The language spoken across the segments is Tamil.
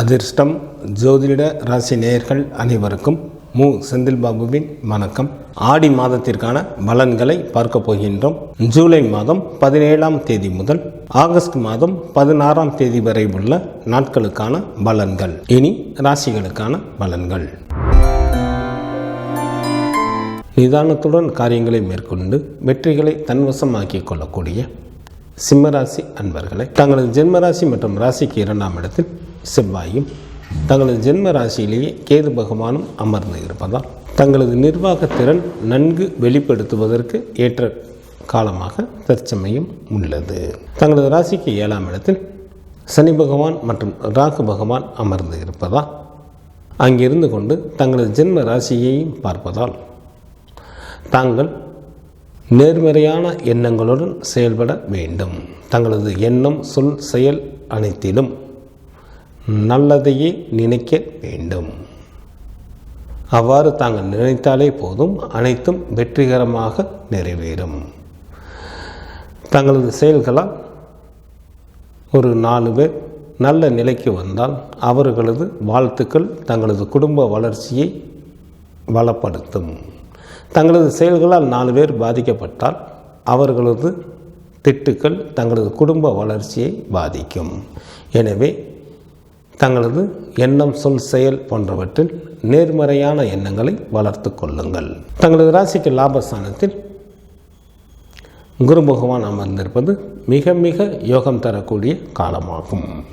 அதிர்ஷ்டம் ஜோதிட ராசி நேயர்கள் அனைவருக்கும் மு. செந்தில் பாபுவின் வணக்கம். ஆடி மாதத்திற்கான பலன்களை பார்க்க போகின்றோம். ஜூலை மாதம் பதினேழாம் தேதி முதல் ஆகஸ்ட் மாதம் பதினாறாம் தேதி வரை உள்ள நாட்களுக்கான பலன்கள். இனி ராசிகளுக்கான பலன்கள். நிதானத்துடன் காரியங்களை மேற்கொண்டு வெற்றிகளை தன்வசமாக்கிக் கொள்ளக்கூடிய சிம்மராசி அன்பர்களை தங்களது ஜென்மராசி மற்றும் ராசிக்கு இரண்டாம் இடத்தில் செவ்வாயும் தங்களது ஜென்ம ராசியிலேயே கேது பகவானும் அமர்ந்து இருப்பதால் தங்களது நிர்வாகத்திறன் நன்கு வெளிப்படுத்துவதற்கு ஏற்ற காலமாக தற்சமயம் உள்ளது. தங்களது ராசிக்கு ஏழாம் இடத்தில் சனி பகவான் மற்றும் ராகு பகவான் அமர்ந்து இருப்பதால் அங்கிருந்து கொண்டு தங்களது ஜென்ம ராசியையும் பார்ப்பதால் தாங்கள் நேர்மறையான எண்ணங்களுடன் செயல்பட வேண்டும். தங்களது எண்ணம் சொல் செயல் அனைத்திலும் நல்லதையே நினைக்க வேண்டும். அவ்வாறு தாங்கள் நினைத்தாலே போதும் அனைத்தும் வெற்றிகரமாக நிறைவேறும். தங்களது செயல்களால் ஒரு நாலு பேர் நல்ல நிலைக்கு வந்தால் அவர்களது வாழ்த்துக்கள் தங்களது குடும்ப வளர்ச்சியை வளப்படுத்தும். தங்களது செயல்களால் நாலு பேர் பாதிக்கப்பட்டால் அவர்களது திட்டுக்கள் தங்களது குடும்ப வளர்ச்சியை பாதிக்கும். எனவே தங்களது எண்ணம் சொல் செயல் போன்றவற்றில் நேர்மறையான எண்ணங்களை வளர்த்து கொள்ளுங்கள். தங்களது ராசிக்கு லாபஸ்தானத்தில் குரு பகவான் அமர்ந்திருப்பது மிக மிக யோகம் தரக்கூடிய காலமாகும்.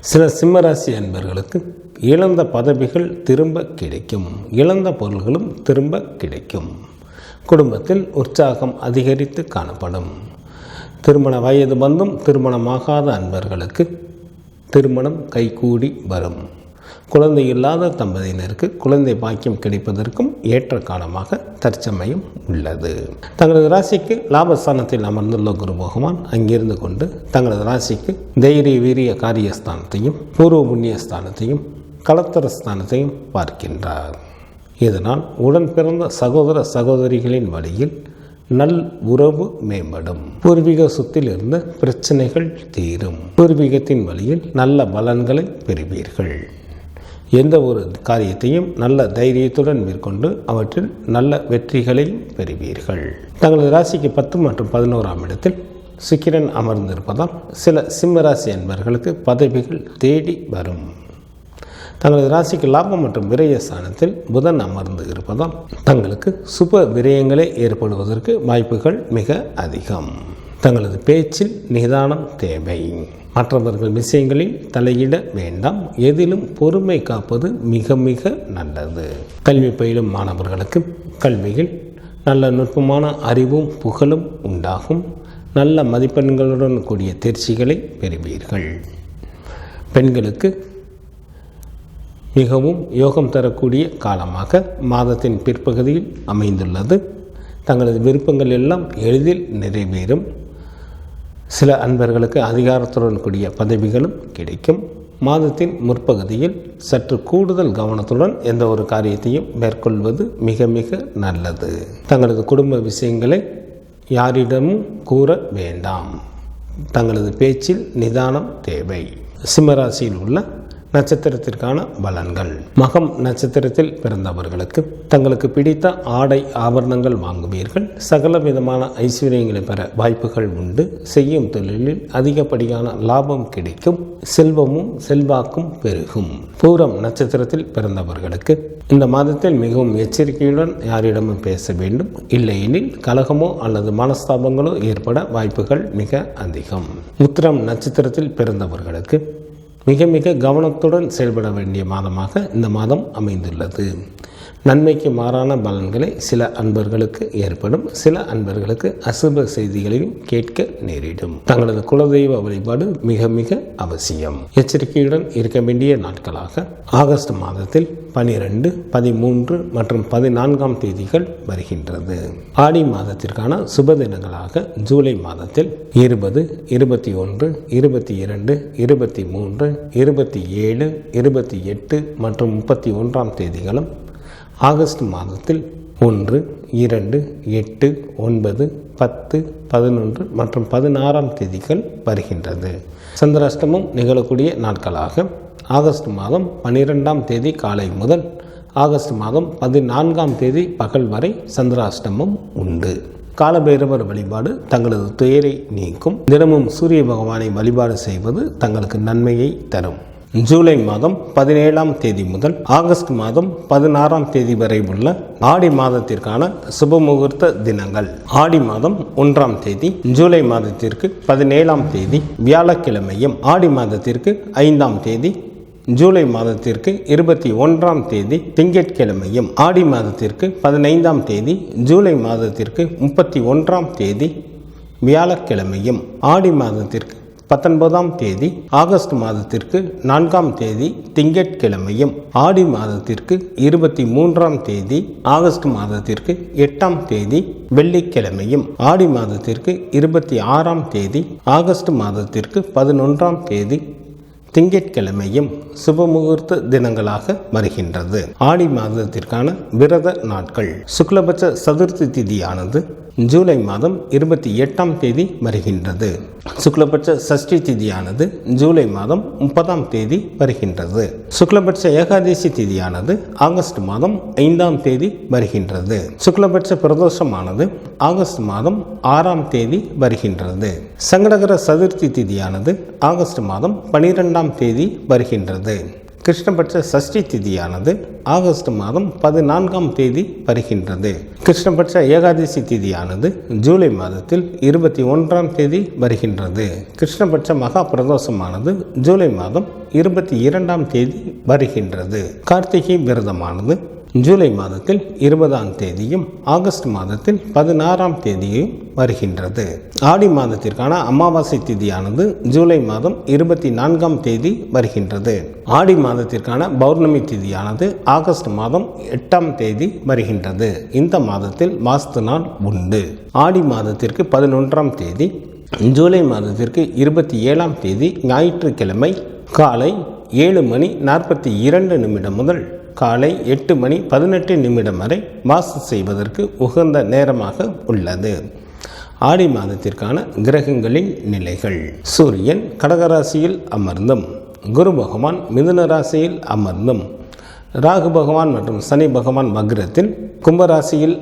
சில சிம்மராசி அன்பர்களுக்கு இழந்த பதவிகள் திரும்ப கிடைக்கும். இழந்த பொருள்களும் திரும்ப கிடைக்கும். குடும்பத்தில் உற்சாகம் அதிகரித்து காணப்படும். திருமண வயது வந்தும் திருமணமாகாத அன்பர்களுக்கு திருமணம் கைகூடி வரும். குழந்தை இல்லாத தம்பதியினருக்கு குழந்தை பாக்கியம் கிடைப்பதற்கும் ஏற்ற காலமாக தற்சமயம் உள்ளது. தங்களது ராசிக்கு லாபஸ்தானத்தில் அமர்ந்துள்ள குரு பகவான் அங்கிருந்து கொண்டு தங்களது ராசிக்கு தைரிய வீரிய காரியஸ்தானத்தையும் பூர்வ புண்ணியஸ்தானத்தையும் கலத்தர ஸ்தானத்தையும் பார்க்கின்றார். இதனால் உடன் பிறந்த சகோதர சகோதரிகளின் வழியில் நல் உறவு மேம்படும். பூர்வீக சொத்தில் இருந்த பிரச்சனைகள் தீரும். பூர்வீகத்தின் வழியில் நல்ல பலன்களை பெறுவீர்கள். எந்த ஒரு காரியத்தையும் நல்ல தைரியத்துடன் மேற்கொண்டு அவற்றில் நல்ல வெற்றிகளையும் பெறுவீர்கள். தங்களது ராசிக்கு பத்து மற்றும் பதினோராம் இடத்தில் சுக்கிரன் அமர்ந்திருப்பதால் சில சிம்மராசி என்பவர்களுக்கு பதவிகள் தேடி வரும். தங்களது ராசிக்கு லாபம் மற்றும் விரய ஸ்தானத்தில் புதன் அமர்ந்து இருப்பதால் தங்களுக்கு சுப விரயங்களே ஏற்படுவதற்கு வாய்ப்புகள் மிக அதிகம். தங்களது பேச்சில் நிதானம் தேவை. மற்றவர்கள் விஷயங்களில் தலையிட வேண்டாம். எதிலும் பொறுமை காப்பது மிக மிக நல்லது. கல்வி பயிலும் மாணவர்களுக்கு கல்வியில் நல்ல நுட்பமான அறிவும் புகழும் உண்டாகும். நல்ல மதிப்பெண்களுடன் கூடிய தேர்ச்சிகளை பெறுவீர்கள். பெண்களுக்கு மிகவும் யோகம் தரக்கூடிய காலமாக மாதத்தின் பிற்பகுதியில் அமைந்துள்ளது. தங்களது விருப்பங்கள் எல்லாம் எளிதில் நிறைவேறும். சில அன்பர்களுக்கு அதிகாரத்துடன் கூடிய பதவிகளும் கிடைக்கும். மாதத்தின் முற்பகுதியில் சற்று கூடுதல் கவனத்துடன் எந்த ஒரு காரியத்தையும் மேற்கொள்வது மிக மிக நல்லது. தங்களது குடும்ப விஷயங்களை யாரிடமும் கூற வேண்டாம். தங்களது பேச்சில் நிதானம் தேவை. சிம்மராசியில் உள்ள நட்சத்திரத்திற்கான பலன்கள். மகம் நட்சத்திரத்தில் பிறந்தவர்களுக்கு தங்களுக்கு பிடித்த ஆடை ஆபரணங்கள் வாங்குவீர்கள். சகல விதமான ஐஸ்வர்யங்களை பெற வாய்ப்புகள் உண்டு. செய்யும் தொழிலில் அதிகப்படியான லாபம் கிடைக்கும். செல்வமும் செல்வாக்கும் பெருகும். பூரம் நட்சத்திரத்தில் பிறந்தவர்களுக்கு இந்த மாதத்தில் மிகவும் எச்சரிக்கையுடன் யாரிடமும் பேச வேண்டும். இல்லையெனில் கலகமோ அல்லது மனஸ்தாபங்களோ ஏற்பட வாய்ப்புகள் மிக அதிகம். உத்திரம் நட்சத்திரத்தில் பிறந்தவர்களுக்கு மிக மிக கவனத்துடன் செயல்பட வேண்டிய மாதமாக இந்த மாதம் அமைந்துள்ளது. நன்மைக்கு மாறான பலன்களை சில அன்பர்களுக்கு ஏற்படும். சில அன்பர்களுக்கு அசுப செய்திகளையும் கேட்க நேரிடும். தங்களது குலதெய்வ வழிபாடு மிக மிக அவசியம். எச்சரிக்கையுடன் இருக்க வேண்டிய நாட்களாக ஆகஸ்ட் மாதத்தில் பனிரெண்டு பதிமூன்று மற்றும் பதினான்காம் தேதிகள் வருகின்றது. ஆடி மாதத்திற்கான சுப தினங்களாக ஜூலை மாதத்தில் இருபது இருபத்தி ஒன்று இருபத்தி இரண்டு இருபத்தி மூன்று இருபத்தி ஏழு இருபத்தி எட்டு மற்றும் முப்பத்தி ஒன்றாம் தேதிகளும் ஆகஸ்ட் மாதத்தில் ஒன்று இரண்டு எட்டு ஒன்பது பத்து பதினொன்று மற்றும் பதினாறாம் தேதிகள் வருகின்றது. சந்திராஷ்டமம் நிகழக்கூடிய நாட்களாக ஆகஸ்ட் மாதம் பன்னிரெண்டாம் தேதி காலை முதல் ஆகஸ்ட் மாதம் பதினான்காம் தேதி பகல் வரை சந்திராஷ்டமம் உண்டு. காலபைரவர் வழிபாடு தங்களது துயரை நீக்கும். தினமும் சூரிய பகவானை வழிபாடு செய்வது தங்களுக்கு நன்மையை தரும். ஜூலை மாதம் பதினேழாம் தேதி முதல் ஆகஸ்ட் மாதம் பதினாறாம் தேதி வரை உள்ள ஆடி மாதத்திற்கான சுபமுகூர்த்த தினங்கள். ஆடி மாதம் ஒன்றாம் தேதி ஜூலை மாதத்திற்கு பதினேழாம் தேதி வியாழக்கிழமையும் ஆடி மாதத்திற்கு ஐந்தாம் தேதி ஜூலை மாதத்திற்கு இருபத்தி ஒன்றாம் தேதி திங்கட்கிழமையும் ஆடி மாதத்திற்கு பதினைந்தாம் தேதி ஜூலை மாதத்திற்கு முப்பத்தி ஒன்றாம் தேதி வியாழக்கிழமையும் ஆடி மாதத்திற்கு பத்தொன்பதாம் தேதி ஆகஸ்ட் மாதத்திற்கு நான்காம் தேதி திங்கட்கிழமையும் ஆடி மாதத்திற்கு இருபத்தி மூன்றாம் தேதி ஆகஸ்ட் மாதத்திற்கு எட்டாம் தேதி வெள்ளிக்கிழமையும் ஆடி மாதத்திற்கு இருபத்தி ஆறாம் தேதி ஆகஸ்ட் மாதத்திற்கு பதினொன்றாம் தேதி திங்கட்கிழமையும் சுபமுகூர்த்த தினங்களாக வருகின்றது. ஆடி மாதத்திற்கான விரத நாட்கள். சுக்லபட்ச சதுர்த்தி திதியானது ஜூலை மாதம் இருபத்தி எட்டாம் தேதி வருகின்றது. சுக்லபட்ச சஷ்டி திதியானது ஜூலை மாதம் முப்பதாம் தேதி வருகின்றது. சுக்லபட்ச ஏகாதசி திதியானது ஆகஸ்ட் மாதம் ஐந்தாம் தேதி வருகின்றது. சுக்லபட்ச பிரதோஷமானது ஆகஸ்ட் மாதம் ஆறாம் தேதி வருகின்றது. சங்கடகர சதுர்த்தி திதியானது ஆகஸ்ட் மாதம் பனிரெண்டாம் தேதி வருகின்றது. கிருஷ்ணபட்ச சஷ்டி திதியானது ஆகஸ்ட் மாதம் பதினான்காம் தேதி வருகின்றது. கிருஷ்ணபட்ச ஏகாதசி திதியானது ஜூலை மாதத்தில் இருபத்தி ஒன்றாம் தேதி வருகின்றது. கிருஷ்ணபட்ச மகா பிரதோஷமானது ஜூலை மாதம் இருபத்தி இரண்டாம் தேதி வருகின்றது. கார்த்திகை விரதமானது ஜூலை மாதத்தில் இருபதாம் தேதியும் ஆகஸ்ட் மாதத்தில் பதினாறாம் தேதியும் வருகின்றது. ஆடி மாதத்திற்கான அமாவாசை திதியானது ஜூலை மாதம் இருபத்தி நான்காம் தேதி வருகின்றது. ஆடி மாதத்திற்கான பௌர்ணமி திதியானது ஆகஸ்ட் மாதம் எட்டாம் தேதி வருகின்றது. இந்த மாதத்தில் வாஸ்து நாள் உண்டு. ஆடி மாதத்திற்கு பதினொன்றாம் தேதி ஜூலை மாதத்திற்கு இருபத்தி ஏழாம் தேதி ஞாயிற்றுக்கிழமை காலை ஏழு மணி நாற்பத்தி இரண்டு நிமிடம் முதல் காலை எட்டு மணி பதினெட்டு நிமிடம் வரை வாசு செய்வதற்கு உகந்த நேரமாக உள்ளது. ஆடி மாதத்திற்கான கிரகங்களின் நிலைகள். சூரியன் கடகராசியில் அமர்ந்தும் குரு பகவான் மிதுன ராசியில் அமர்ந்தும் ராகு பகவான் மற்றும் சனி பகவான் மக்ரத்தில் கும்பராசியில்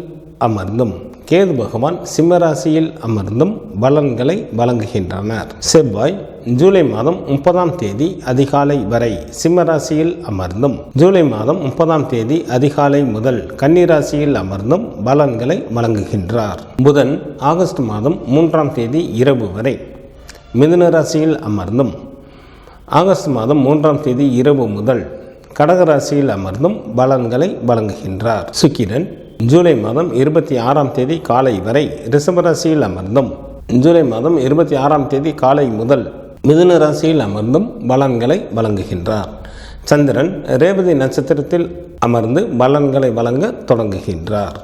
அமர்ந்தும். கேது பகவான் சிம்மராசியில் அமர்ந்தும் பலன்களை வழங்குகின்றனர். செவ்வாய் ஜூலை மாதம் முப்பதாம் தேதி அதிகாலை வரை சிம்மராசியில் அமர்ந்தும் ஜூலை மாதம் முப்பதாம் தேதி அதிகாலை முதல் கன்னிராசியில் அமர்ந்தும் பலன்களை வழங்குகின்றார். புதன் ஆகஸ்ட் மாதம் மூன்றாம் தேதி இரவு வரை மிதுன ராசியில் அமர்ந்தும் ஆகஸ்ட் மாதம் மூன்றாம் தேதி இரவு முதல் கடகராசியில் அமர்ந்தும் பலன்களை வழங்குகின்றார். சுக்கிரன் ஜூலை மாதம் இருபத்தி ஆறாம் தேதி காலை வரை ரிஷபராசியில் அமர்ந்தும். ஜூலை மாதம் இருபத்தி ஆறாம் தேதி காலை முதல் மிதுன ராசியில் அமர்ந்தும் பலன்களை வழங்குகின்றார். சந்திரன் ரேவதி நட்சத்திரத்தில் அமர்ந்து பலன்களை வழங்க தொடங்குகின்றார்.